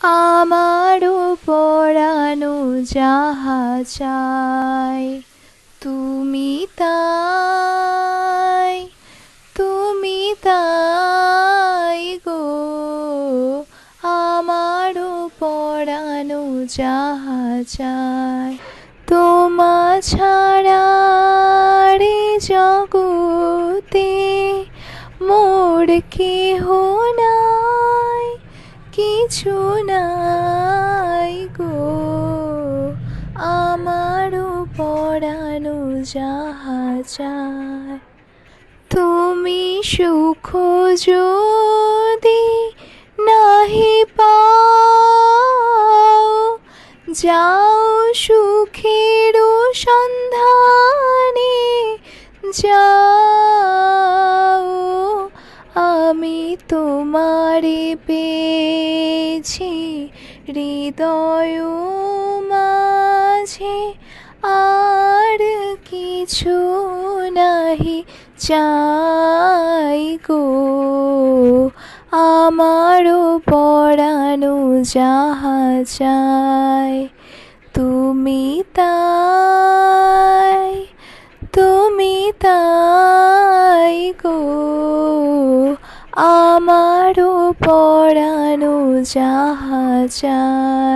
আমারও পরানো যাহা চাই, তুমি তাই তুমি তাই গো। আমারও পরানো যাহা চাই, তোমা ছাড়া রে জগতে মোর কেহ নাই। কিছু নাই গো। আমারও পরানো যাহা চায় তুমি সুখ যদি নাহি পাও, যাও সুখের সন্ধানে, যাও তোমারে পেয়েছি হৃদয় মাঝে আর কিছু নাহি চাই গো। আমারও পরানো যাহা চাই আমারও পরানো যাহা চাই